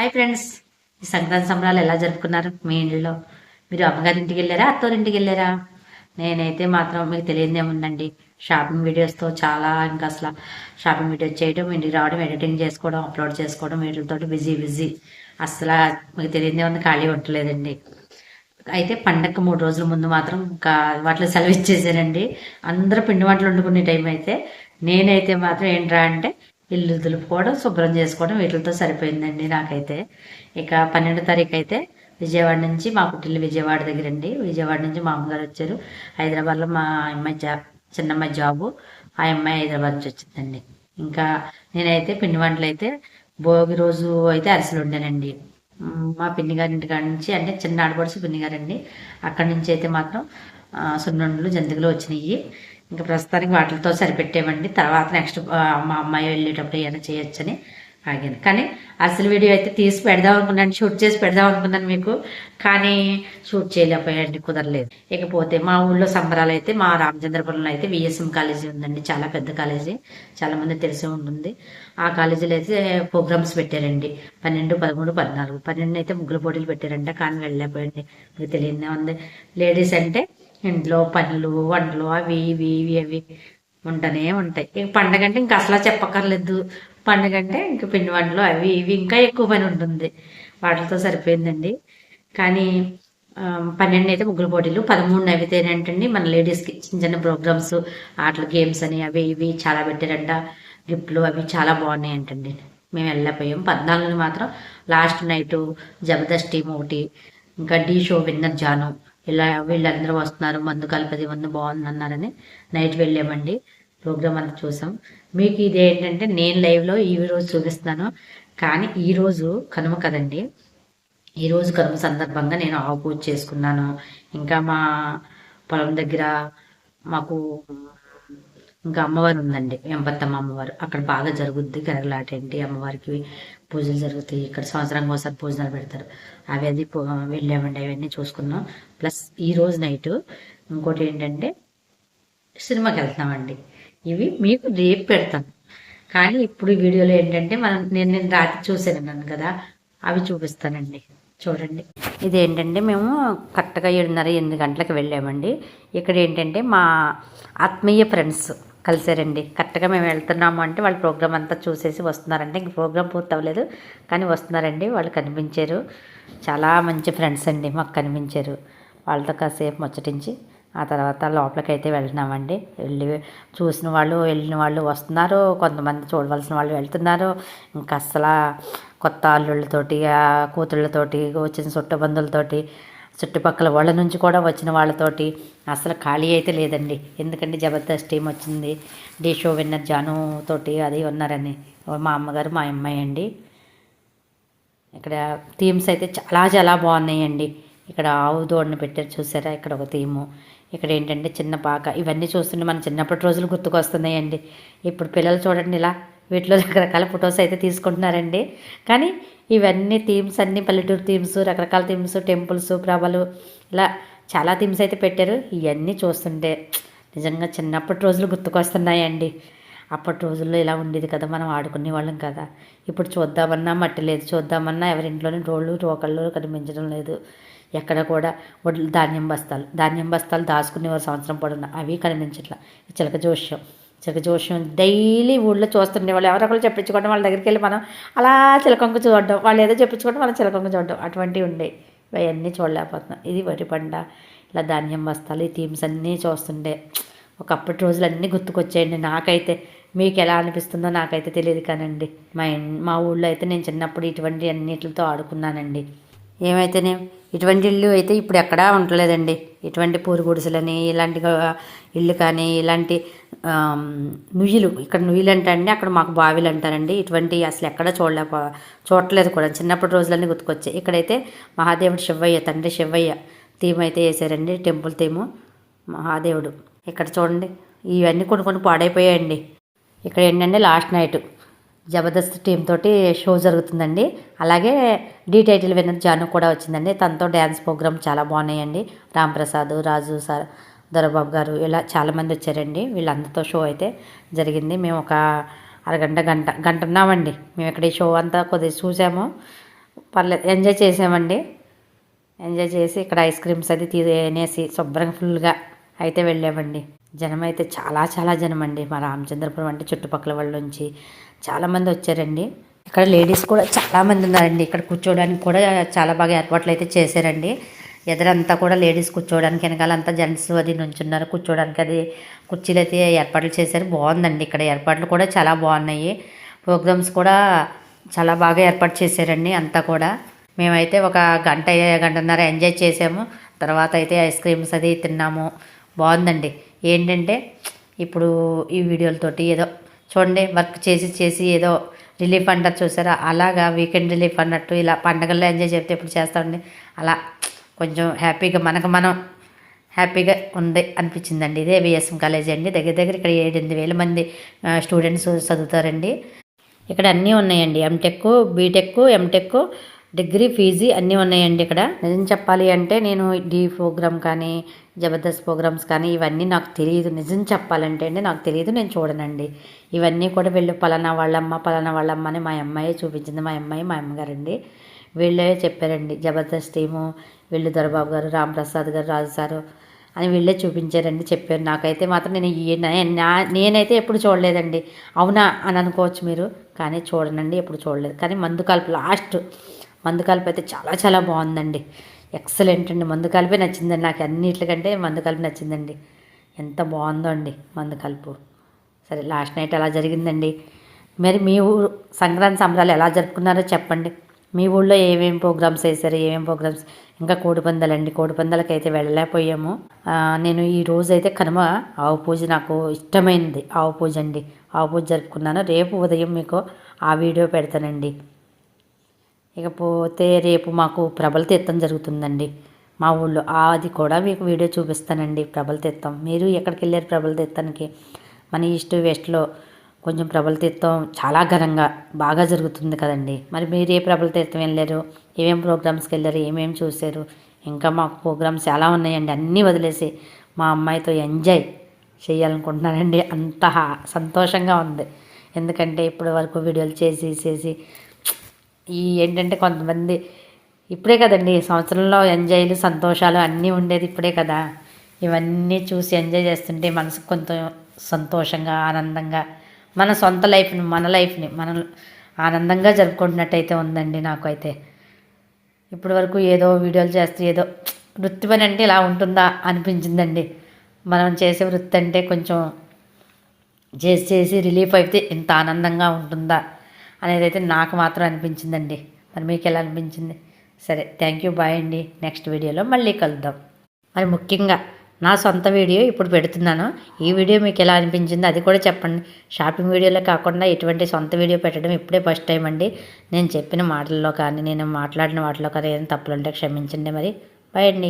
Hi friends ఈ సంక్రాంతి సంబరాలు ఎలా జరుపుకున్నారు? మీ ఇంట్లో మీరు అమ్మగారింటికి వెళ్ళారా? అత్తోరింటికి వెళ్ళారా? నేనైతే మాత్రం మీకు తెలియదేముందండి షాపింగ్ వీడియోస్తో చాలా ఇంకా అసలు షాపింగ్ వీడియోస్ చేయడం ఇంటికి రావడం ఎడిటింగ్ చేసుకోవడం అప్లోడ్ చేసుకోవడం వీటితో బిజీ బిజీ. అసలు మీకు తెలియదేముంది ఖాళీ ఉండలేదండి. అయితే పండగ మూడు రోజుల ముందు మాత్రం ఇంకా వాటిలో సెలవు ఇచ్చేసానండి. అందరూ పిండి వంటలు వండుకునే టైం అయితే నేనైతే మాత్రం ఏంట్రా అంటే ఇల్లు దులుపుకోవడం శుభ్రం చేసుకోవడం వీటితో సరిపోయిందండి నాకైతే. ఇక పన్నెండో తారీఖు అయితే విజయవాడ నుంచి మా పుట్టిల్లు విజయవాడ దగ్గర అండి విజయవాడ నుంచి మా అమ్మగారు వచ్చారు. హైదరాబాద్లో మా అమ్మాయి జాబ్ చిన్నమ్మాయి జాబు ఆ అమ్మాయి హైదరాబాద్ నుంచి వచ్చిందండి. ఇంకా నేనైతే పిండి వంటలు అయితే భోగి రోజు అయితే అరిసెలు వండానండి. మా పిన్ని గారి ఇంటికాడ నుంచి అంటే చిన్న ఆడపడుచు పిన్ని గారండి అక్కడి నుంచి అయితే మాత్రం సున్నుండలు జంతికలు వచ్చినాయి. ఇంకా ప్రస్తుతానికి వాటితో సరిపెట్టేమండి తర్వాత నెక్స్ట్ మా అమ్మాయి వెళ్ళేటప్పుడు ఏమైనా చేయొచ్చని ఆగాను. కానీ అసలు వీడియో అయితే తీసి పెడదాం అనుకున్నాను షూట్ చేసి పెడదాం అనుకున్నాను మీకు. కానీ షూట్ చేయలేకపోయాయండి కుదరలేదు. ఇకపోతే మా ఊళ్ళో సంబరాలు అయితే మా రామచంద్రపురంలో అయితే విఎస్ఎం కాలేజీ ఉందండి. చాలా పెద్ద కాలేజీ. చాలా మంది తెలిసి ఉంటుంది. ఆ కాలేజీలో అయితే ప్రోగ్రామ్స్ పెట్టారండి. పన్నెండు పదమూడు పద్నాలుగు. పన్నెండు అయితే ముగ్గుల పోటీలు పెట్టారంట. కానీ వెళ్ళలేకపోయండి మీకు తెలియదే ఉంది. లేడీస్ అంటే ఇంట్లో పనులు వంటలు అవి ఇవి ఇవి అవి ఉంటూనే ఉంటాయి. ఇక పండగ అంటే ఇంకా అసలు చెప్పక్కర్లేదు. పండగ అంటే ఇంక పిండి వంటలు అవి ఇవి ఇంకా ఎక్కువ పని ఉంటుంది. వాటితో సరిపోయిందండి. కానీ పన్నెండు అయితే ముగ్గురు పోటీలు పదమూడు అయితే ఏంటండి మన లేడీస్కి చిన్న చిన్న ప్రోగ్రామ్స్ ఆటలు గేమ్స్ అని అవి ఇవి చాలా పెట్టారంట. గిఫ్ట్లు అవి చాలా బాగున్నాయి అంటండి. మేము వెళ్ళకపోయాం పద్నాలుగుని మాత్రం లాస్ట్ నైట్ జబర్దస్త్ టీం ఒకటి ఇంకా డీ షో విన్నర్ జాను. ఇలా వీళ్ళందరూ వస్తున్నారు మందు కలపది మందు బాగుంది అన్నారని నైట్ వెళ్ళామండి ప్రోగ్రామ్ అంతా చూసాం. మీకు ఇది ఏంటంటే నేను లైవ్లో ఈ రోజు చూపిస్తున్నాను. కానీ ఈ రోజు కనుమ కదండి ఈరోజు కనుమ సందర్భంగా నేను ఆవు పూజ చేసుకున్నాను. ఇంకా మా పొలం దగ్గర మాకు ఇంకా అమ్మవారు ఉందండి వెంపత్తమ్మ అమ్మవారు. అక్కడ బాగా జరుగుద్ది గరగలాట ఏంటి అమ్మవారికి పూజలు జరుగుతాయి. ఇక్కడ సంవత్సరంగా ఒకసారి పూజలు పెడతారు. అవి అది పో- వెళ్ళామండి అవన్నీ చూసుకున్నాం. ప్లస్ ఈ రోజు నైట్ ఇంకోటి ఏంటంటే సినిమాకి వెళ్తున్నామండి. ఇవి మీకు రేపు పెడతాను కానీ ఇప్పుడు వీడియోలో ఏంటంటే మనం నేను నేను రాత్రి చూసాను కదా అవి చూపిస్తానండి. చూడండి. ఇది ఏంటంటే మేము కరెక్ట్గా ఏడున్నర ఎనిమిది గంటలకు వెళ్ళామండి. ఇక్కడ ఏంటంటే మా ఆత్మీయ ఫ్రెండ్స్ కలిసారండి. కరెక్ట్గా మేము వెళ్తున్నాము అంటే వాళ్ళ ప్రోగ్రామ్ అంతా చూసేసి వస్తున్నారంటే ఇంక ప్రోగ్రామ్ పూర్తి అవ్వలేదు కానీ వస్తున్నారండి. వాళ్ళు కనిపించారు. చాలా మంచి ఫ్రెండ్స్ అండి మాకు కనిపించారు. వాళ్ళతో కాసేపు ముచ్చటించి ఆ తర్వాత లోపలికి అయితే వెళ్తున్నామండి. వెళ్ళి చూసిన వాళ్ళు వెళ్ళిన వాళ్ళు వస్తున్నారు కొంతమంది చూడవలసిన వాళ్ళు వెళ్తున్నారు. ఇంకా అసలు కొత్త అల్లుళ్ళతోటి కూతుళ్ళతోటి వచ్చిన చుట్టబంధులతోటి చుట్టుపక్కల వాళ్ళ నుంచి కూడా వచ్చిన వాళ్ళతోటి అసలు ఖాళీ అయితే లేదండి. ఎందుకంటే జబర్దస్త్ టీం వచ్చింది. డి షో విన్నర్ జాను తోటి అది ఉన్నారని. మా అమ్మగారు మా అమ్మాయి అండి. ఇక్కడ థీమ్స్ అయితే చాలా చాలా బాగున్నాయండి. ఇక్కడ ఆవు దోడిని పెట్టారు చూసారా? ఇక్కడ ఒక థీము. ఇక్కడ ఏంటంటే చిన్న పాక. ఇవన్నీ చూస్తుంటే మన చిన్నప్పటి రోజులు గుర్తుకొస్తున్నాయండి. ఇప్పుడు పిల్లలు చూడండి ఇలా వీటిలో రకరకాల ఫొటోస్ అయితే తీసుకుంటున్నారండి. కానీ ఇవన్నీ థీమ్స్ అన్నీ పల్లెటూరు థీమ్స్ రకరకాల థీమ్స్ టెంపుల్స్ ప్రభలు ఇలా చాలా థీమ్స్ అయితే పెట్టారు. ఇవన్నీ చూస్తుంటే నిజంగా చిన్నప్పటి రోజులు గుర్తుకొస్తున్నాయండి. అప్పటి రోజుల్లో ఇలా ఉండేది కదా మనం ఆడుకునే వాళ్ళం కదా. ఇప్పుడు చూద్దామన్నా మట్టి లేదు చూద్దామన్నా ఎవరింట్లోనే రోళ్ళు రోకళ్ళు కనిపించడం లేదు. ఎక్కడ కూడా వడ్లు ధాన్యం బస్తాలు ధాన్యం బస్తాలు దాచుకునేవారు సంవత్సరం పొడవునా అవి కనిపించట్లా. చిలక జోష్యం చిలక జోష్యం డైలీ ఊళ్ళో చూస్తుండే వాళ్ళు. ఎవరో ఒకరు చెప్పించుకోవడం వాళ్ళ దగ్గరికి వెళ్ళి మనం అలా చిలకొంక చూడడం వాళ్ళు ఏదో చెప్పించుకోవడం మనం చిలకొంక చూడడం అటువంటివి ఉండేవి అవన్నీ చూడలేకపోతున్నాం. ఇది వరి పంట ఇలా ధాన్యం బస్తాలు ఈ థీమ్స్ అన్నీ చూస్తుండే. ఒకప్పటి రోజులు అన్నీ గుర్తుకొచ్చాయండి. నాకైతే మీకు ఎలా అనిపిస్తుందో నాకైతే తెలియదు కానండి. మా మా ఊళ్ళో అయితే నేను చిన్నప్పుడు ఇటువంటి అన్నిటితో ఆడుకున్నానండి. ఏమైతేనే ఇటువంటి ఇల్లు అయితే ఇప్పుడు ఎక్కడా ఉండలేదండి. ఇటువంటి పూరి గుడిసెలని ఇలాంటి ఇల్లు కానీ ఇలాంటి నుయ్యిలు. ఇక్కడ నుయ్యిలు అంటారండి అక్కడ మాకు బావిలు అంటారండి. ఇటువంటి అసలు ఎక్కడ చూడలేక చూడట్లేదు కూడా. చిన్నప్పటి రోజులన్నీ గుర్తుకొచ్చాయి. ఇక్కడైతే మహాదేవుడు శివయ్య తండ్రి శివయ్య థీమ్ అయితే వేసారండి టెంపుల్ థీము మహాదేవుడు. ఇక్కడ చూడండి ఇవన్నీ కొన్ని కొన్ని పాడైపోయాయండి. ఇక్కడ ఏంటంటే లాస్ట్ నైట్ జబర్దస్త్ టీం తోటి షో జరుగుతుందండి. అలాగే డీ టైటిల్ విన్నర్ జాను కూడా వచ్చిందండి. తనతో డ్యాన్స్ ప్రోగ్రామ్ చాలా బాగున్నాయండి. రాంప్రసాద్ రాజు సార్ దొరబాబు గారు ఇలా చాలామంది వచ్చారండి. వీళ్ళందరితో షో అయితే జరిగింది. మేము ఒక అరగంట గంట గంట ఉన్నామండి మేము ఇక్కడ ఈ షో అంతా కొద్దిగా చూసాము. పర్లేదు ఎంజాయ్ చేసామండి. ఎంజాయ్ చేసి ఇక్కడ ఐస్ క్రీమ్స్ అది తినేసి శుభ్రంగా ఫుల్గా అయితే వెళ్ళామండి. జనం అయితే చాలా చాలా జనం అండి మా రామచంద్రపురం అంటే చుట్టుపక్కల వాళ్ళ నుంచి చాలామంది వచ్చారండి. ఇక్కడ లేడీస్ కూడా చాలామంది ఉన్నారండి. ఇక్కడ కూర్చోవడానికి కూడా చాలా బాగా ఏర్పాట్లు అయితే చేశారండి. ఎదురంతా కూడా లేడీస్ కూర్చోవడానికి వెనకాలంతా జెంట్స్ అది నుంచున్నారు. కూర్చోవడానికి అది కుర్చీలు అయితే ఏర్పాట్లు చేశారు. బాగుందండి ఇక్కడ ఏర్పాట్లు కూడా చాలా బాగున్నాయి. ప్రోగ్రామ్స్ కూడా చాలా బాగా ఏర్పాటు చేశారండి అంతా కూడా. మేమైతే ఒక గంట గంటన్నర ఎంజాయ్ చేసాము. తర్వాత అయితే ఐస్ క్రీమ్స్ అది తిన్నాము. బాగుందండి. ఏంటంటే ఇప్పుడు ఈ వీడియోలతోటి ఏదో చూడండి వర్క్ చేసి చేసి ఏదో రిలీఫ్ అంటారు చూసారా? అలాగా వీకెండ్ రిలీఫ్ అన్నట్టు ఇలా పండగల్లో ఎంజాయ్ చెప్తే ఎప్పుడు చేస్తామండి అలా కొంచెం హ్యాపీగా మనకు మనం హ్యాపీగా ఉంది అనిపించిందండి. ఇదే విఎస్ఎం కాలేజ్ అండి. దగ్గర దగ్గర ఇక్కడ ఏడెనిమిది వేల మంది స్టూడెంట్స్ చదువుతారండి. ఇక్కడ అన్నీ ఉన్నాయండి. MTech BTech MTech degree fees అన్నీ ఉన్నాయండి ఇక్కడ. నిజం చెప్పాలి అంటే నేను డీ ప్రోగ్రామ్ కానీ జబర్దస్త్ ప్రోగ్రామ్స్ కానీ ఇవన్నీ నాకు తెలియదు నిజం చెప్పాలంటే అండి నాకు తెలియదు నేను చూడనండి. ఇవన్నీ కూడా వెళ్ళి పలానా వాళ్ళమ్మ పలానా వాళ్ళమ్మ అని మా అమ్మాయి చూపించింది. మా అమ్మాయి మా అమ్మగారండి. వీళ్ళే చెప్పారండి జబర్దస్త్ టీము వీళ్ళు దొరబాబు గారు రామప్రసాద్ గారు రాజు సారు అని వీళ్ళే చూపించారండి చెప్పారు. నాకైతే మాత్రం నేను ఈ నా నేనైతే ఎప్పుడు చూడలేదండి. అవునా అని అనుకోవచ్చు మీరు కానీ చూడనండి ఎప్పుడు చూడలేదు. కానీ మందు కలుపు లాస్ట్ మందు కలిపి అయితే చాలా చాలా బాగుందండి. ఎక్సలెంట్ అండి. మందు కలిపి నచ్చిందండి. నాకు అన్నిటికంటే మందు కలిపి నచ్చిందండి. ఎంత బాగుందో అండి మందు కలుపు. సరే లాస్ట్ నైట్ ఎలా జరిగిందండి. మరి మీ ఊరు సంక్రాంతి సంబరాలు ఎలా జరుపుకున్నారో చెప్పండి. మీ ఊళ్ళో ఏమేమి ప్రోగ్రామ్స్ వేశారు? ఏమేమి ప్రోగ్రామ్స్? ఇంకా కోడిపందాలండి. కోడిపందాలకి అయితే వెళ్ళలేకపోయాము నేను ఈ రోజు అయితే కనుమ ఆవు పూజ నాకు ఇష్టమైనది ఆవు పూజ అండి. ఆవు పూజ జరుపుకున్నాను. రేపు ఉదయం మీకు ఆ వీడియో పెడతానండి. ఇకపోతే రేపు మాకు ప్రబల తీర్థం జరుగుతుందండి. మా ఊళ్ళో అది కూడా మీకు వీడియో చూపిస్తానండి ప్రబల తీర్థం. మీరు ఎక్కడికి వెళ్ళారు ప్రబల తీర్థానికి? మన ఈస్ట్ వెస్ట్లో కొంచెం ప్రబల తీర్థం చాలా ఘనంగా బాగా జరుగుతుంది కదండి. మరి మీరు ఏ ప్రబల తీర్థం వెళ్ళారు? ఏమేం ప్రోగ్రామ్స్కి వెళ్ళారు? ఏమేమి చూశారు? ఇంకా మాకు ప్రోగ్రామ్స్ చాలా ఉన్నాయండి. అన్నీ వదిలేసి మా అమ్మాయితో ఎంజాయ్ చేయాలనుకుంటున్నానండి. అంత సంతోషంగా ఉంది. ఎందుకంటే ఇప్పటి వరకు వీడియోలు చేసి చేసి ఈ ఏంటంటే కొంతమంది ఇప్పుడే కదండి సంవత్సరంలో ఎంజాయ్లు సంతోషాలు అన్నీ ఉండేది ఇప్పుడే కదా. ఇవన్నీ చూసి ఎంజాయ్ చేస్తుంటే మనసుకు కొంత సంతోషంగా ఆనందంగా మన సొంత లైఫ్ని మన లైఫ్ని మన ఆనందంగా జరుపుకుంటున్నట్టయితే ఉందండి నాకు అయితే ఇప్పటి వరకు ఏదో వీడియోలు చేస్తే ఏదో వృత్తి పని అంటే ఇలా ఉంటుందా అనిపించిందండి. మనం చేసే వృత్తి అంటే కొంచెం చేసి చేసి రిలీఫ్ అయితే ఇంత ఆనందంగా ఉంటుందా? అనేది అయితే నాకు మాత్రం అనిపించిందండి. మరి మీకు ఎలా అనిపించింది? సరే థ్యాంక్ యూ బాయ్ అండి. నెక్స్ట్ వీడియోలో మళ్ళీ కలుద్దాం. మరి ముఖ్యంగా నా సొంత వీడియో ఇప్పుడు పెడుతున్నాను. ఈ వీడియో మీకు ఎలా అనిపించింది అది కూడా చెప్పండి. షాపింగ్ వీడియోలో కాకుండా ఎటువంటి సొంత వీడియో పెట్టడం ఇప్పుడే ఫస్ట్ టైం అండి. నేను చెప్పిన మాటల్లో కానీ నేను మాట్లాడిన వాటిలో కానీ ఏదైనా తప్పులుంటే క్షమించండి మరి. బాయ్ అండి.